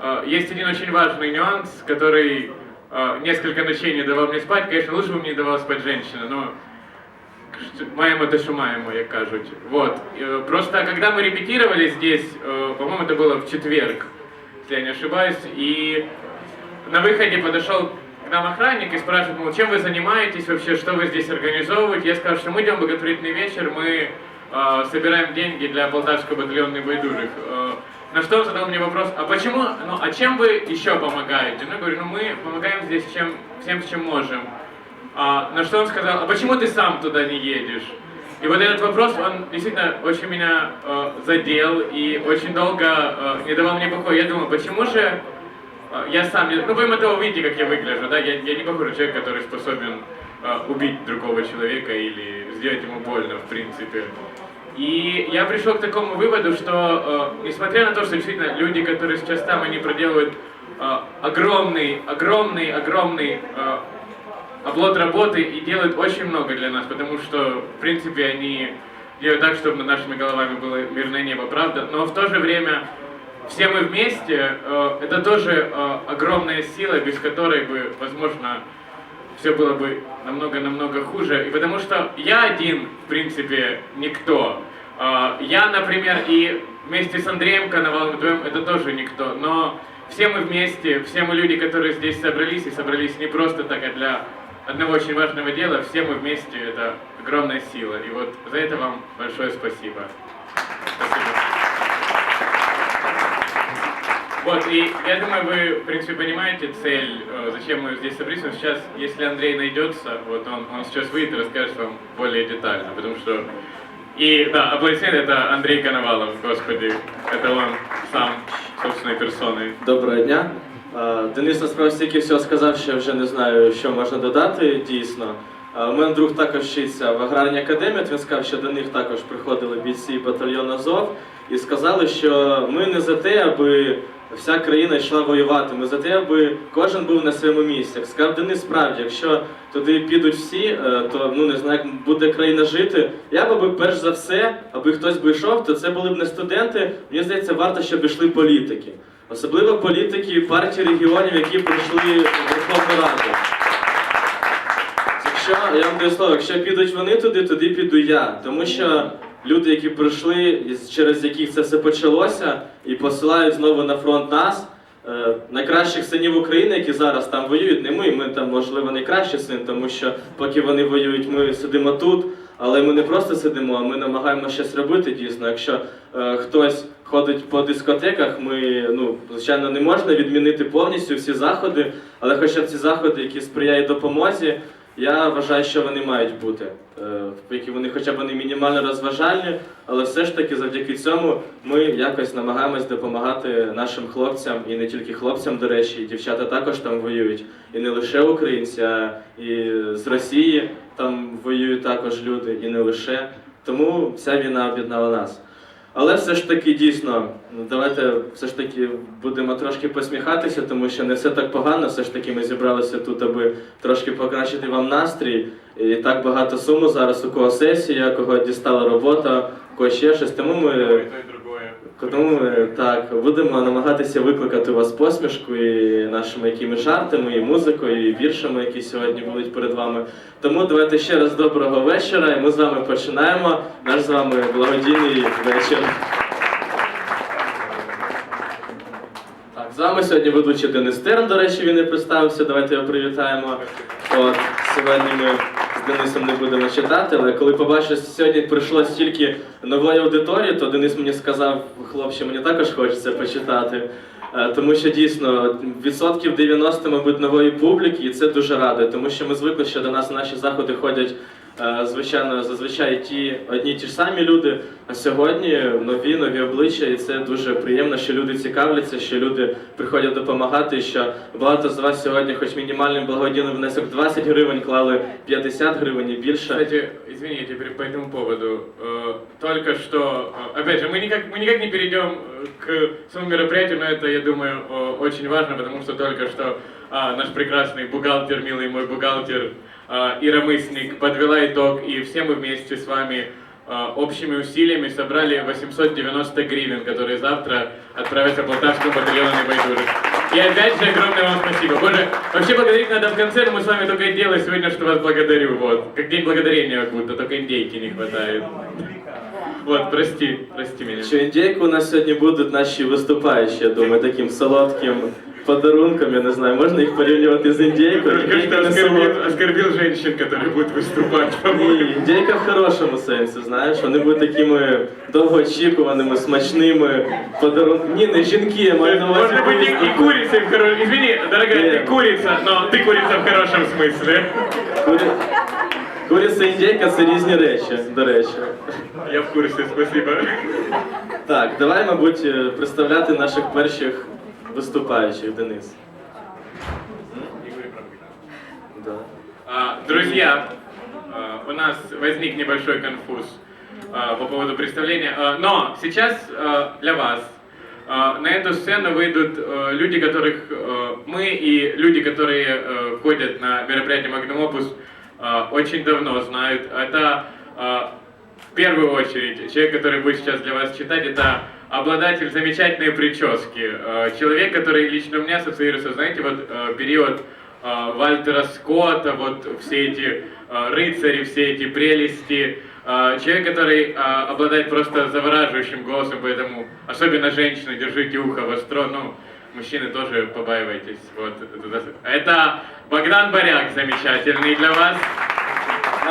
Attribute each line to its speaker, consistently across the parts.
Speaker 1: э, есть один очень важный нюанс, который э, несколько ночей не давал мне спать. Конечно, лучше бы мне давала спать женщина, но маємо те, що маємо, як кажуть. Вот. Э, Просто когда мы репетировали здесь, по-моему, это было в четверг, если я не ошибаюсь, и на выходе подошел к нам охранник и спрашивает, мол, чем вы занимаетесь вообще, что вы здесь организовываете? Я сказал, что мы делаем благотворительный вечер, мы э, собираем деньги для Полтавской батальонной байдужих. Э, на что он задал мне вопрос, а почему, ну, а чем вы еще помогаете? Ну, я говорю, ну, мы помогаем здесь чем, всем, чем можем. А, на что он сказал, а почему ты сам туда не едешь? И вот этот вопрос, он действительно очень меня э, задел и очень долго э, не давал мне покоя. Я думал, почему же э, я сам, не- ну помимо того, видите, как я выгляжу, да, я, я не похож на человека, который способен э, убить другого человека или сделать ему больно, в принципе. И я пришел к такому выводу, что э, несмотря на то, что действительно люди, которые сейчас там, они проделывают э, огромный, огромный, огромный э, облот работы и делают очень много для нас, потому что, в принципе, они делают так, чтобы над нашими головами было мирное небо, правда? Но в то же время все мы вместе, э, это тоже э, огромная сила, без которой бы, возможно, все было бы намного-намного хуже. И потому что я один, в принципе, никто. А, Я, например, и вместе с Андреем Коновалом вдвоем это тоже никто. Но все мы вместе, все мы люди, которые здесь собрались, и собрались не просто так, а для одного очень важного дела, все мы вместе, это огромная сила. И вот за это вам большое спасибо. Спасибо. Вот, и я думаю, вы, в принципе, понимаете цель, э, зачем мы здесь собрались. Но сейчас, если Андрей найдется, вот он, он сейчас выйдет и расскажет вам более детально, потому что... И, да, аплодисменты, это Андрей Коновалов, господи, это он сам, собственной персоной.
Speaker 2: Доброго дня. Е, Денис насправді стільки всього сказав, що я вже не знаю, що можна додати дійсно. Е, У мене друг також вчиться в аграрній академії. от Він сказав, що до них також приходили бійці батальйону Азов і сказали, що ми не за те, аби вся країна йшла воювати. Ми за те, аби кожен був на своєму місці. Денис, справді, якщо туди підуть всі, е, то ну не знаю, як буде країна жити. Я б аби перш за все, аби хтось би йшов, то це були б не студенти. Мені здається, варто, щоб йшли політики. Особливо політики партії регіонів, які прийшли в Верховну Раду. Якщо я вам даю слово, якщо підуть вони туди, туди піду я. Тому що люди, які прийшли, через яких це все почалося, і посилають знову на фронт нас, е, найкращих синів України, які зараз там воюють, не ми. Ми там, можливо, найкращий син, тому що поки вони воюють, ми сидимо тут. Але ми не просто сидимо, а ми намагаємося щось робити дійсно. Якщо е, хтось ходить по дискотеках, ми ну звичайно не можна відмінити повністю всі заходи, але хоча б ці заходи, які сприяють допомозі, я вважаю, що вони мають бути. Е, які вони хоча б вони мінімально розважальні, але все ж таки завдяки цьому ми якось намагаємось допомагати нашим хлопцям і не тільки хлопцям, до речі, і дівчата також там воюють. І не лише українці, а і з Росії там воюють також люди, і не лише. Тому ця війна об'єднала нас. Але все ж таки дійсно, давайте все ж таки будемо трошки посміхатися, тому що не все так погано. Все ж таки ми зібралися тут, аби трошки покращити вам настрій. І так багато суму зараз, у кого сесія, кого дістала робота, кого ще щось. Тому ми. Тому так будемо намагатися викликати вас посмішку і нашими якими жартами, і музикою, і віршами, які сьогодні будуть перед вами. Тому давайте ще раз доброго вечора, і ми з вами починаємо наш з вами благодійний вечір. Так, з вами сьогодні ведучий Денис Терн, до речі, він не представився. Давайте його привітаємо. От, сьогодні ми Денисом не будемо читати, але коли побачив, що сьогодні прийшло стільки нової аудиторії, то Денис мені сказав, хлопче, мені також хочеться почитати. Е, Тому що дійсно відсотків 90, мабуть, нової публіки, і це дуже радує, тому що ми звикли, що до нас наші заходи ходять звичайно зазвичай ті одні й ті ж самі люди. А сьогодні нові, нові обличчя, і це дуже приємно, що люди цікавляться, що люди приходять допомагати. Що багато з вас сьогодні, хоч мінімальний благодійний внесок 20 гривень, клали 50 гривень і більше.
Speaker 1: Кстати, извините при- по этому поводу. Э, Только что, э, опять же, мы никак, мы никак не перейдем э, к самому мероприятию, но это, я думаю, о- очень важно, потому что только что а, наш прекрасный бухгалтер, милый мой бухгалтер а, Ира Мысник подвела итог, и все мы вместе с вами э, общими усилиями собрали 890 гривен, которые завтра отправятся Полтавскому батальону Небайдужих. И опять же огромное вам спасибо. Боже, вообще благодарить надо в конце, но мы с вами только и делаем сегодня, что вас благодарю. Вот. Как день благодарения как будто, только индейки не хватает. Вот, прости, прости меня.
Speaker 2: Що індійку у нас сьогодні будуть наші виступаючі, я думаю, таким солодким подарунком, я не знаю, можна їх порівнювати з індійкою?
Speaker 1: Только
Speaker 2: Індійка
Speaker 1: что
Speaker 2: не
Speaker 1: оскорбил,
Speaker 2: солодка.
Speaker 1: оскорбил женщин, которые будут выступать,
Speaker 2: Ні,
Speaker 1: по-моему.
Speaker 2: індійка в хорошому сенсі, знаєш, вони будуть такими довгоочікуваними, смачними подарунками. Ні, не жінки, я маю на увазі.
Speaker 1: Может быть и, и
Speaker 2: виступи.
Speaker 1: курицей в хорошем... Извини, дорогая, ты
Speaker 2: Нет.
Speaker 1: курица, но ты курица в хорошем смысле.
Speaker 2: Курі... Куриця і індійка це різні речі, до речі.
Speaker 1: Я в курсе, спасибо.
Speaker 2: Так, давай, мабуть, е, представляти наших перших виступаючих, Денис. Да.
Speaker 1: А, Друзья, а, у нас возник небольшой конфуз а, по поводу представления, но сейчас для вас на эту сцену выйдут люди, которых мы и люди, которые ходят на мероприятие Magnum Opus, очень давно знают. Это в первую очередь человек, который будет сейчас для вас читать, это обладатель замечательной прически. А, Человек, который лично у меня ассоциируется, знаете, вот а, период а, Вальтера Скотта, вот все эти рыцари, все эти прелести. Человек, который обладает просто завораживающим голосом, поэтому особенно женщины, держите ухо востро, ну, мужчины тоже побаивайтесь. Вот. Это Богдан Баряк замечательный для вас.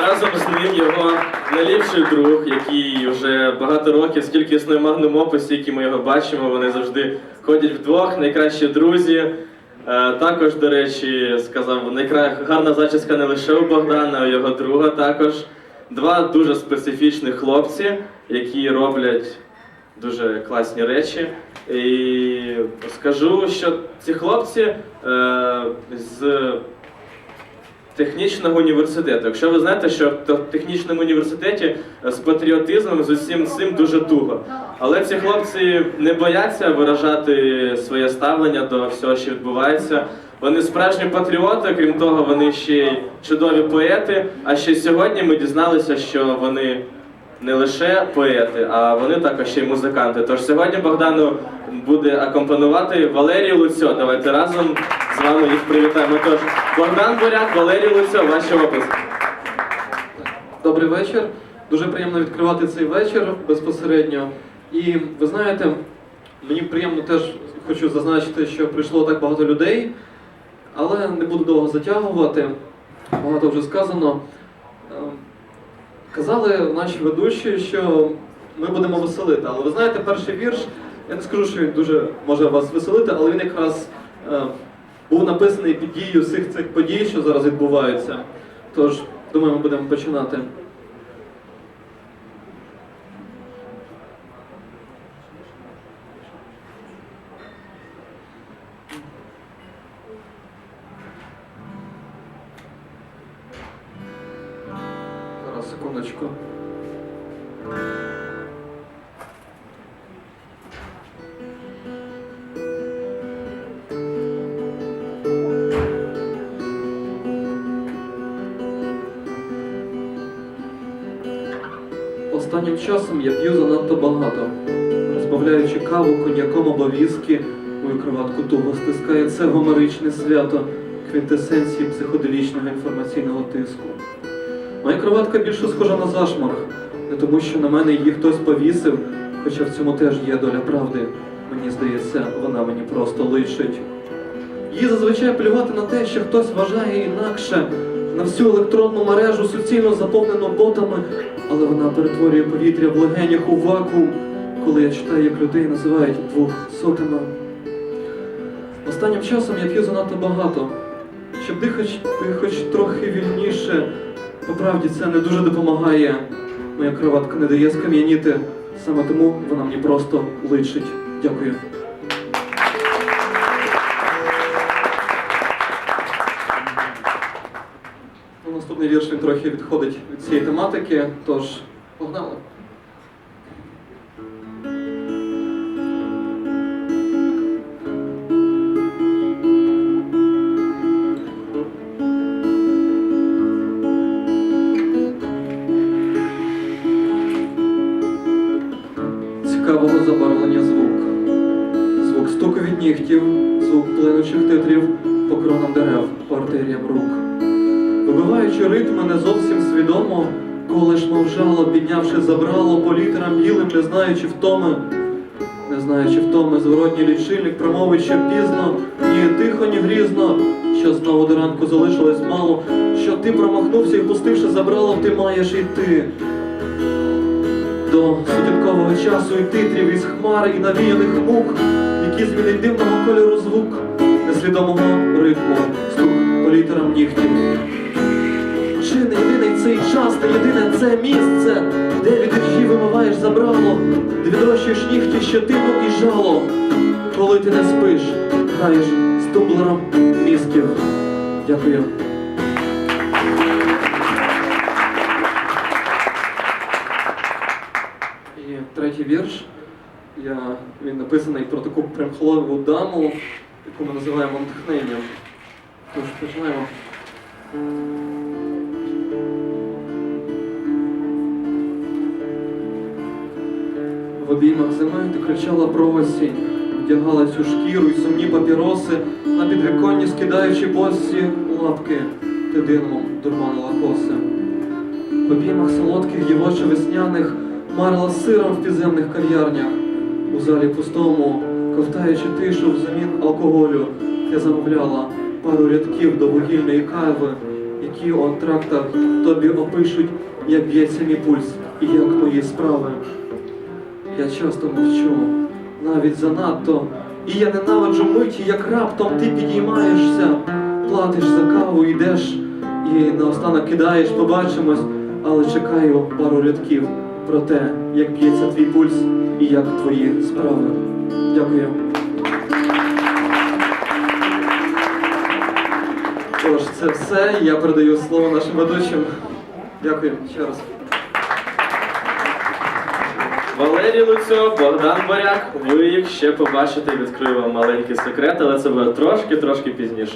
Speaker 2: Разом з ним його найліпший друг, який вже багато років, скільки існує Magnum Opus, стільки ми його бачимо, вони завжди ходять вдвох, найкращі друзі. Е, Також, до речі, сказав, гарна зачіска не лише у Богдана, а у його друга також. Два дуже специфічних хлопці, які роблять дуже класні речі. І скажу, що ці хлопці е, з технічного університету. Якщо ви знаєте, що в технічному університеті е, з патріотизмом з усім цим дуже туго. Але ці хлопці не бояться виражати своє ставлення до всього, що відбувається. Вони справжні патріоти, крім того, вони ще й чудові поети. А ще сьогодні ми дізналися, що вони не лише поети, а вони також ще й музиканти. Тож сьогодні Богдану буде акомпанувати Валерій Луцьо. Давайте разом з вами їх привітаємо. Тож Богдан Боряк, Валерій Луцьо, ваші описи.
Speaker 3: Добрий вечір. Дуже приємно відкривати цей вечір безпосередньо. І ви знаєте, мені приємно теж хочу зазначити, що прийшло так багато людей, але не буду довго затягувати. Багато вже сказано. Казали наші ведучі, що ми будемо веселити. Але ви знаєте, перший вірш, я не скажу, що він дуже може вас веселити, але він якраз е, був написаний під дією всіх цих подій, що зараз відбуваються. Тож, думаю, ми будемо починати. Останнім часом я п'ю занадто багато, розбавляючи каву коньяком або віскі, мою кроватку туго стискає це гомеричне свято квінтесенції психоделічного інформаційного тиску. Моя кроватка більше схожа на зашморг, не тому, що на мене її хтось повісив, хоча в цьому теж є доля правди. Мені здається, вона мені просто личить. Її зазвичай плювати на те, що хтось вважає інакше, на всю електронну мережу суцільно заповнену ботами, але вона перетворює повітря в легенях у вакуум, коли я читаю, як людей називають двохсотими. Останнім часом я п'ю занадто багато, щоб дихати хоч трохи вільніше. По правді це не дуже допомагає. Моя кроватка не дає скам'яніти, саме тому вона мені просто личить. Дякую. наступний вірш він трохи відходить від цієї тематики, тож погнали. Цікавого забарвлення звук. Звук стуку від нігтів, звук плинучих титрів по кронам дерев, по рук. Вибиваючи ритми не зовсім свідомо, колиш мовчало, піднявши забрало по літерам білим, не знаючи втоми, не знаючи втоми, зворотній лічильник промовить ще пізно, ні тихо, ні грізно, що знову до ранку залишилось мало, що ти промахнувся і пустивши забрало, ти маєш йти. До сутінкового часу і титрів із хмар і навіяних мук, які змінить дивного кольору звук, неслідомого ритму, стук по літерам нігтів. Чи не єдиний цей час, не єдине це місце, де від вірші вимиваєш забрало, де відрощуєш нігті щетину і жало, коли ти не спиш, граєш з тумблером мізків. Дякую. І третій вірш. Я, він написаний про таку примхливу даму, яку ми називаємо натхненням. Тож починаємо. В обіймах зими ти кричала про осінь, вдягала цю шкіру й сумні папіроси, на підвіконні скидаючи босі лапки, ти димом дурманила коси. В обіймах солодких дівочо весняних марила сиром в підземних кав'ярнях. У залі пустому, ковтаючи тишу взамін алкоголю, я замовляла пару рядків до вугільної кави, які у антрактах тобі опишуть, як б'ється мій пульс і як мої справи. Я часто мовчу, навіть занадто, і я ненавиджу миті, як раптом ти підіймаєшся, платиш за каву, йдеш і наостанок кидаєш, побачимось, але чекаю пару рядків про те, як б'ється твій пульс і як твої справи. Дякую. Тож, це все. Я передаю слово нашим ведучим. Дякую ще раз.
Speaker 2: Валерій Луцьо, Богдан Боряк. Ви їх ще побачите, відкрию вам маленький секрет, але це буде трошки-трошки пізніше.